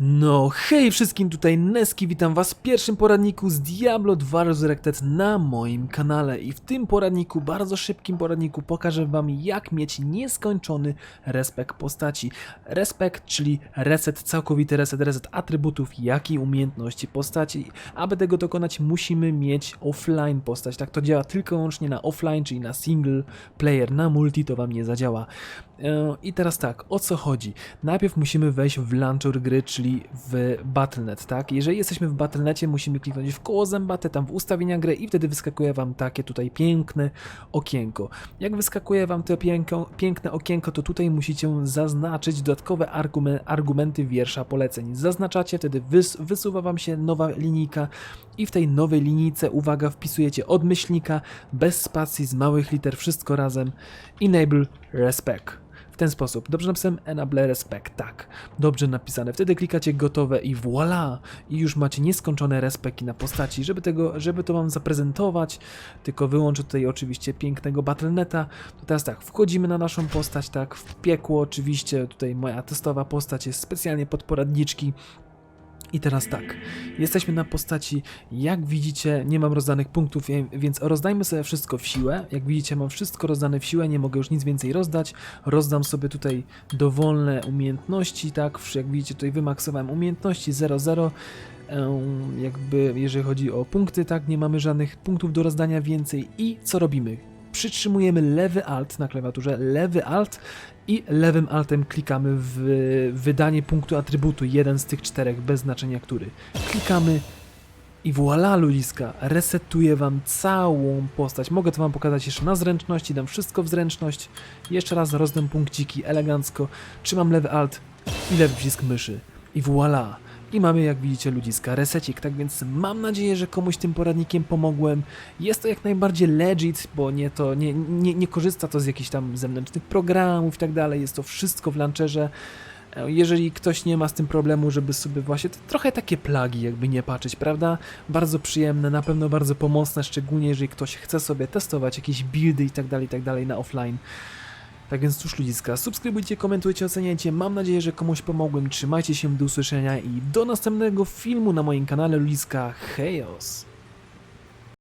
No, hej wszystkim, tutaj Neski, witam was w pierwszym poradniku z Diablo 2 Resurrected na moim kanale i w tym poradniku, bardzo szybkim poradniku pokażę wam jak mieć nieskończony respekt postaci. Respekt, czyli reset, całkowity reset, reset atrybutów, jak i umiejętności postaci. Aby tego dokonać musimy mieć offline postać, tak to działa tylko i wyłącznie na offline, czyli na single player, na multi to wam nie zadziała. E, I teraz tak, o co chodzi? Najpierw musimy wejść w launcher gry, czyli w Battle.net, tak? Jeżeli jesteśmy w Battle.necie, musimy kliknąć w koło zębate, tam w ustawienia gry i wtedy wyskakuje Wam takie tutaj piękne okienko. Jak wyskakuje Wam to piękno, piękne okienko, to tutaj musicie zaznaczyć dodatkowe argumen, argumenty wiersza poleceń. Zaznaczacie, wtedy wys, wysuwa Wam się nowa linijka i w tej nowej linijce, uwaga, wpisujecie od myślnika, bez spacji, z małych liter, wszystko razem, enable respect. Ten sposób. Dobrze napisałem enable respect, tak. Dobrze napisane. Wtedy klikacie gotowe i voila! I już macie nieskończone respekki na postaci. Żeby, tego, żeby to wam zaprezentować, tylko wyłączę tutaj oczywiście pięknego Battle.neta. To teraz tak, wchodzimy na naszą postać, tak, w piekło oczywiście. Tutaj moja testowa postać jest specjalnie pod poradniczki. I teraz tak, jesteśmy na postaci, jak widzicie, nie mam rozdanych punktów, je- więc rozdajmy sobie wszystko w siłę. Jak widzicie, mam wszystko rozdane w siłę, nie mogę już nic więcej rozdać. Rozdam sobie tutaj dowolne umiejętności, tak, jak widzicie, tutaj wymaksowałem umiejętności 0,0. Em, Jakby, jeżeli chodzi o punkty, tak, nie mamy żadnych punktów do rozdania więcej. I co robimy? Przytrzymujemy lewy alt na klawiaturze, lewy alt i lewym altem klikamy w wydanie punktu atrybutu, jeden z tych czterech, bez znaczenia który. Klikamy i voilà ludziska, resetuje wam całą postać. Mogę to wam pokazać jeszcze na zręczności, dam wszystko w zręczność. Jeszcze raz rozdam punkciki elegancko, trzymam lewy alt i lewy przycisk myszy. I voilà. I mamy, jak widzicie, ludziska, resecik, tak więc mam nadzieję, że komuś tym poradnikiem pomogłem. Jest to jak najbardziej legit, bo nie, to, nie, nie, nie korzysta to z jakichś tam zewnętrznych programów i tak dalej, jest to wszystko w launcherze. E, Jeżeli ktoś nie ma z tym problemu, żeby sobie właśnie, to trochę takie plagi jakby nie patrzeć, prawda? Bardzo przyjemne, na pewno bardzo pomocne, szczególnie jeżeli ktoś chce sobie testować jakieś buildy i tak dalej, i tak dalej na offline. Tak więc cóż ludziska, subskrybujcie, komentujcie, oceniajcie. Mam nadzieję, że komuś pomogłem. Trzymajcie się, do usłyszenia i do następnego filmu na moim kanale ludziska. Hejos!